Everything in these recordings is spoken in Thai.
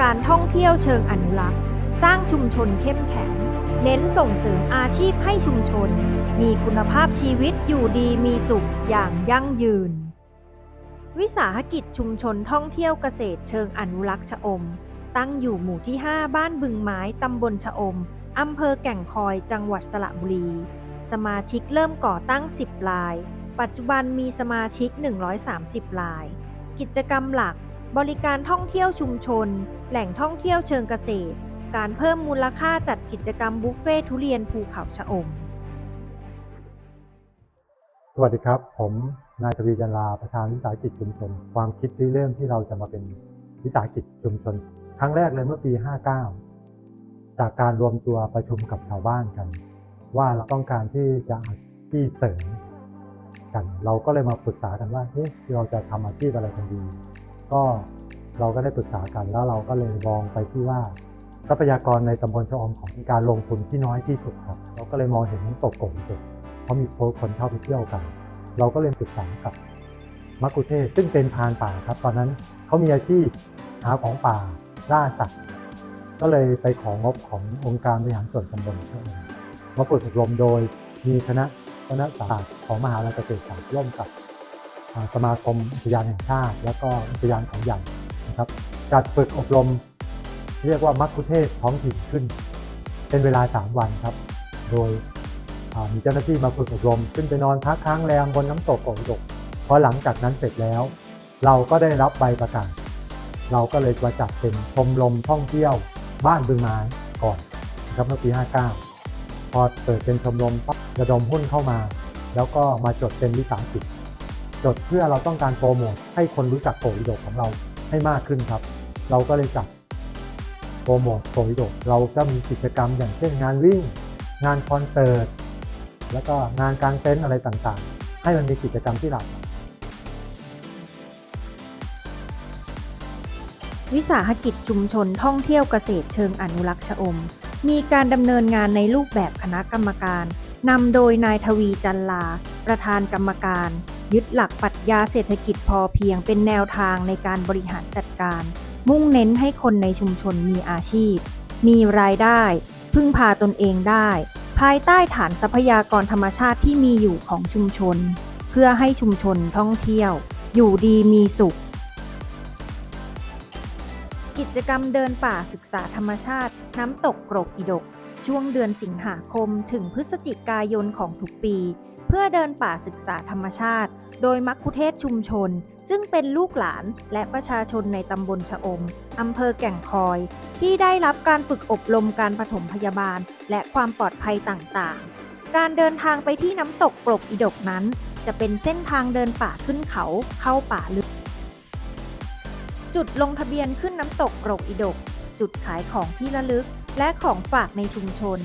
การท่องเที่ยวเชิงอนุรักษ์ สร้างชุมชนเข้มแข็ง เน้นส่งเสริมอาชีพให้ชุมชน มีคุณภาพชีวิตอยู่ดีมีสุขอย่างยั่งยืน วิสาหกิจชุมชนท่องเที่ยวเกษตรเชิงอนุรักษ์ชะอม ตั้งอยู่หมู่ที่ 5 บ้านบึงไม้ตำบลชะอมอำเภอแก่งคอยจังหวัดสระบุรี สมาชิกเริ่มก่อตั้ง 10 ราย ปัจจุบันมีสมาชิก 130 ราย กิจกรรมหลัก บริการท่องเที่ยวชุมชน แหล่งท่องเที่ยวเชิงเกษตร การเพิ่มมูลค่าจัดกิจกรรมบุฟเฟ่ทุเรียนภูเขาชะอม สวัสดีครับ ผมนายทวีจันลาประธานวิสาหกิจชุมชน ความคิดริเริ่มที่เราจะมาเป็นวิสาหกิจชุมชน ครั้งแรกเลยเมื่อปี 59 จากการรวมตัวประชุมกับชาวบ้านกัน ว่าเราต้องการที่จะอาชีพเสริมกัน เราก็เลยมาปรึกษากันว่าเอ๊ะเราจะทำอาชีพอะไรกันดี ก็เราก็ได้ปรึกษากันแล้วเราก็เลยมองไปที่ว่าทรัพยากรในตำบลชะอมของการลงทุนที่น้อยที่สุดครับ เราก็เลยมองเห็นน้ำตกโกงจุดเพราะมีคนเข้าไปเที่ยวกัน เราก็เลยปรึกษากับมักคุเทศซึ่งเป็นพานป่าครับ ตอนนั้นเขามีอาชีพหาของป่าล่าสัตว์ ก็เลยไปของงบขององค์การบริหารส่วนตำบลชะอมมาฝึกอบรมโดยมีคณะคณะศาสตร์ของมหาวิทยาลัยเกษตรศาสตร์ร่วมกับ สมาคมอุทยานแห่งชาติ และก็อุทยานเขาใหญ่นะครับจัดฝึกอบรม เรียกว่ามัคคุเทศท้องถิ่นขึ้น เป็นเวลา 3 วันครับ โดยมีเจ้าหน้าที่มาฝึกอบรม ขึ้นไปนอนพักค้างแรมบนน้ำตกโกงดกพอหลังจากนั้นเสร็จแล้ว เราก็ได้รับใบประกาศ เราก็เลยมาจัดเป็นชมรมท่องเที่ยว บ้านบึงไม้ก่อนนะครับเมื่อปี 59 พอเปิดเป็นชมรมปั๊บระดมหุ้นเข้ามา แล้วก็มาจดเป็นวิสาหกิจ จดเพื่อเราต้องการโปรโมทให้คนรู้จักโกวิโดของเราให้มากขึ้นครับ เราก็เลยจัดโปรโมทโปรวิโดเราก็มีกิจกรรมอย่างเช่นงานวิ่ง งานคอนเสิร์ตแล้วก็งานกางเต็นท์อะไรต่างๆ ให้มันมีกิจกรรมที่หลากหลายวิสาหกิจชุมชนท่องเที่ยวเกษตรเชิงอนุรักษ์ชะอม มีการดำเนินงานในรูปแบบคณะกรรมการนำโดยนายทวีจันลา ประธานกรรมการ ยึดหลักปรัชญาเศรษฐกิจพอเพียงเป็นแนวทางในการบริหารจัดการ มุ่งเน้นให้คนในชุมชนมีอาชีพ มีรายได้ พึ่งพาตนเองได้ ภายใต้ฐานทรัพยากรธรรมชาติที่มีอยู่ของชุมชน เพื่อให้ชุมชนท่องเที่ยว อยู่ดีมีสุข กิจกรรมเดินป่าศึกษาธรรมชาติ น้ำตกกรกอิดก ช่วงเดือนสิงหาคมถึงพฤศจิกายนของทุกปีเพื่อเดินป่าศึกษาธรรมชาติ โดยมัคคุเทศชุมชน ซึ่งเป็นลูกหลานและประชาชนในตำบลชะอม อำเภอแก่งคอย ที่ได้รับการฝึกอบรมการปฐมพยาบาล และความปลอดภัยต่างๆ การเดินทางไปที่น้ำตกกรกอิดกนั้น จะเป็นเส้นทางเดินป่าขึ้นเขาเข้าป่าลึก จุดลงทะเบียนขึ้นน้ำตกกรกอิดก จุดขายของที่ระลึก และของฝากในชุมชน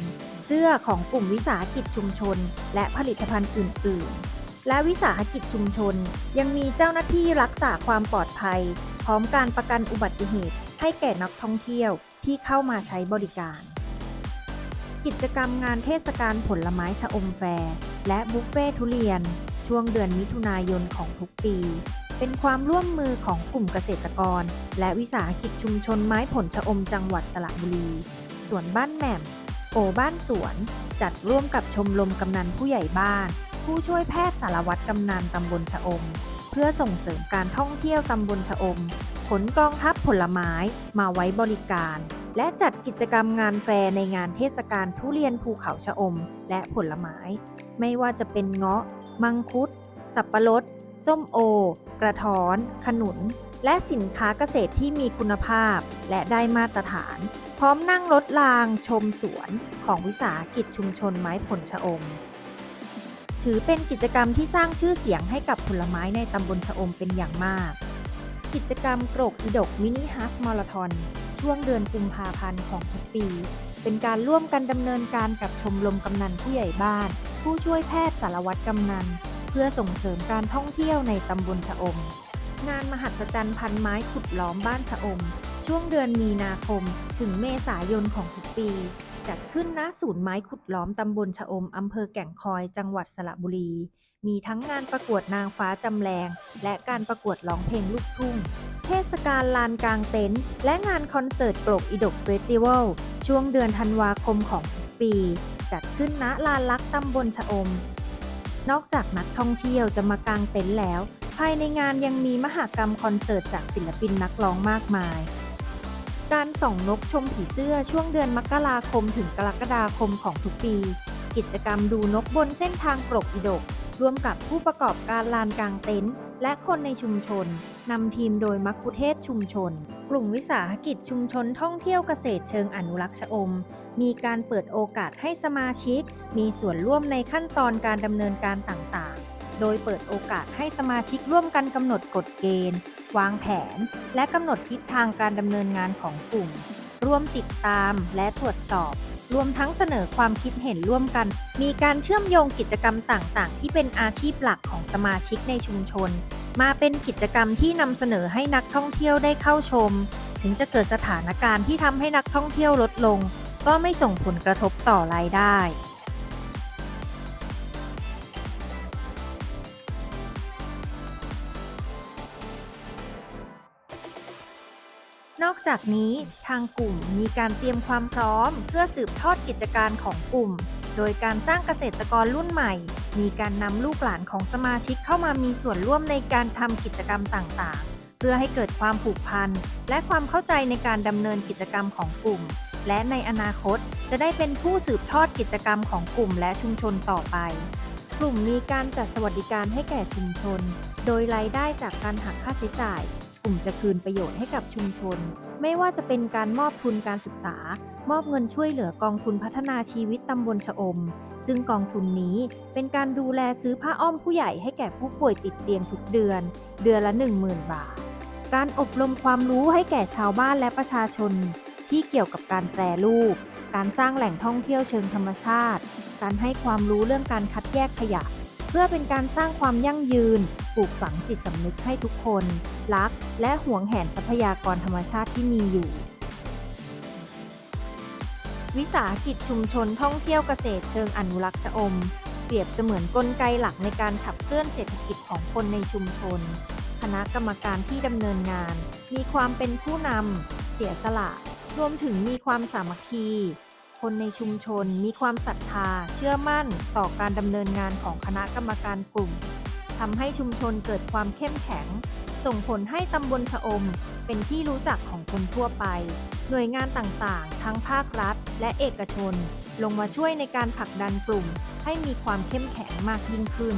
เสื้อของกลุ่มวิสาหกิจชุมชน และผลิตภัณฑ์อื่น ๆ และวิสาหกิจชุมชน ยังมีเจ้าหน้าที่รักษาความปลอดภัย พร้อมการประกันอุบัติเหตุ ให้แก่นักท่องเที่ยวที่เข้ามาใช้บริการ กิจกรรมงานเทศกาลผลไม้ชะอมแฟร์และบุฟเฟ่ทุเรียน ช่วงเดือนมิถุนายนของทุกปี เป็นความร่วมมือของกลุ่มเกษตรกร และวิสาหกิจชุมชนไม้ผลชะอมจังหวัดสระบุรีสวนบ้านแหม่มโอบ้านสวน จัดร่วมกับชมรมกำนันผู้ใหญ่บ้าน ผู้ช่วยแพทย์สารวัตรกำนันตำบลชะอม เพื่อส่งเสริมการท่องเที่ยวตำบลชะอม ขนกองทัพผลไม้มาไว้บริการ และจัดกิจกรรมงานแฟร์ในงานเทศกาลทุเรียนภูเขาชะอม และผลไม้ ไม่ว่าจะเป็นเงาะ มังคุด สับปะรด ส้มโอ กระท้อน ขนุน และสินค้าเกษตรที่มีคุณภาพ และได้มาตรฐาน พร้อมนั่งรถรางชมสวนของวิสาหกิจชุมชนไม้ผลชะอม ถือเป็นกิจกรรมที่สร้างชื่อเสียงให้กับผลไม้ในตำบลชะอมเป็นอย่างมาก กิจกรรมโกรกอิดกมินิฮาฟมาราทอนช่วงเดือนกุมภาพันธ์ของทุกปี เป็นการร่วมกันดำเนินการกับชมรมกำนันผู้ใหญ่บ้าน ผู้ช่วยแพทย์สารวัตรกำนัน เพื่อส่งเสริมการท่องเที่ยวในตำบลชะอม งานมหัศจรรย์พันไม้ขุดล้อมบ้านชะอม ช่วงเดือนมีนาคม ถึงเมษายนของทุกปี จัดขึ้นณศูนย์ไม้ขุดล้อมตำบลชะอมอำเภอแก่งคอยจังหวัดสระบุรี มีทั้งงานประกวดนางฟ้าจำแรง และการประกวดร้องเพลงลูกทุ่ง เทศกาลลานกลางเต็นท์และงานคอนเสิร์ตโปรกอิดกเฟสติวัลช่วงเดือนธันวาคมของทุกปี จัดขึ้นณลานลักตำบลชะอม นอกจากนักท่องเที่ยวจะมากางเต็นท์แล้ว ภายในงานยังมีมหกรรมคอนเสิร์ตจากศิลปินนักร้องมากมาย การส่องนกชมผีเสื้อช่วงเดือนมกราคมถึงกรกฎาคมของทุกปี กิจกรรมดูนกบนเส้นทางปรกอิดก ร่วมกับผู้ประกอบการลานกลางเต็นท์และคนในชุมชน นำทีมโดยมัคคุเทศชุมชน กลุ่มวิสาหกิจชุมชนท่องเที่ยวเกษตรเชิงอนุรักษ์ชะอม มีการเปิดโอกาสให้สมาชิก มีส่วนร่วมในขั้นตอนการดำเนินการต่างๆ โดยเปิดโอกาสให้สมาชิกร่วมกันกำหนดกฎเกณฑ์ วางแผน และกำหนดทิศทางการดำเนินงานของกลุ่ม ร่วมติดตามและตรวจสอบ รวมทั้งเสนอความคิดเห็นร่วมกัน มีการเชื่อมโยงกิจกรรมต่างๆ ที่เป็นอาชีพหลักของสมาชิกในชุมชน มาเป็นกิจกรรมที่นำเสนอให้นักท่องเที่ยวได้เข้าชม ถึงจะเกิดสถานการณ์ที่ทำให้นักท่องเที่ยวลดลง ก็ไม่ส่งผลกระทบต่อรายได้ จากนี้ทางกลุ่มมีการเตรียมความพร้อม เพื่อสืบทอดกิจการของกลุ่ม โดยการสร้างเกษตรกรรุ่นใหม่ มีการนำลูกหลานของสมาชิกเข้ามามีส่วนร่วมในการทำกิจกรรมต่างๆ เพื่อให้เกิดความผูกพัน และความเข้าใจในการดำเนินกิจกรรมของกลุ่ม และในอนาคตจะได้เป็นผู้สืบทอดกิจกรรมของกลุ่มและชุมชนต่อไปกลุ่มมีการจัดสวัสดิการให้แก่ชุมชน โดยรายได้จากการหักค่าใช้จ่าย กลุ่มจะคืนประโยชน์ให้กับชุมชน ไม่ว่าจะเป็นการมอบทุนการศึกษา มอบเงินช่วยเหลือกองทุนพัฒนาชีวิตตำบลชะอม ซึ่งกองทุนนี้เป็นการดูแลซื้อผ้าอ้อมผู้ใหญ่ให้แก่ผู้ป่วยติดเตียงทุกเดือน เดือนละ 10,000 บาท การอบรมความรู้ให้แก่ชาวบ้านและประชาชน ที่เกี่ยวกับการแปรรูป การสร้างแหล่งท่องเที่ยวเชิงธรรมชาติ การให้ความรู้เรื่องการคัดแยกขยะ เพื่อเป็นการสร้างความยั่งยืน ปลูกฝังจิตสำนึกให้ทุกคน รัก และหวงแหนทรัพยากรธรรมชาติที่มีอยู่ วิสาหกิจชุมชนท่องเที่ยวเกษตรเชิงอนุรักษ์ชะอม เปรียบเสมือนกลไกหลักในการขับเคลื่อนเศรษฐกิจของคนในชุมชน คณะกรรมการที่ดำเนินงาน มีความเป็นผู้นำเสียสละ รวมถึงมีความสามัคคีคนในชุมชนมีความศรัทธา เชื่อมั่นต่อการดำเนินงานของคณะกรรมการกลุ่ม ทำให้ชุมชนเกิดความเข้มแข็ง ส่งผลให้ตำบลชะอม เป็นที่รู้จักของคนทั่วไป หน่วยงานต่างๆ ทั้งภาครัฐ และเอกชน ลงมาช่วยในการผลักดันกลุ่ม ให้มีความเข้มแข็งมากยิ่งขึ้น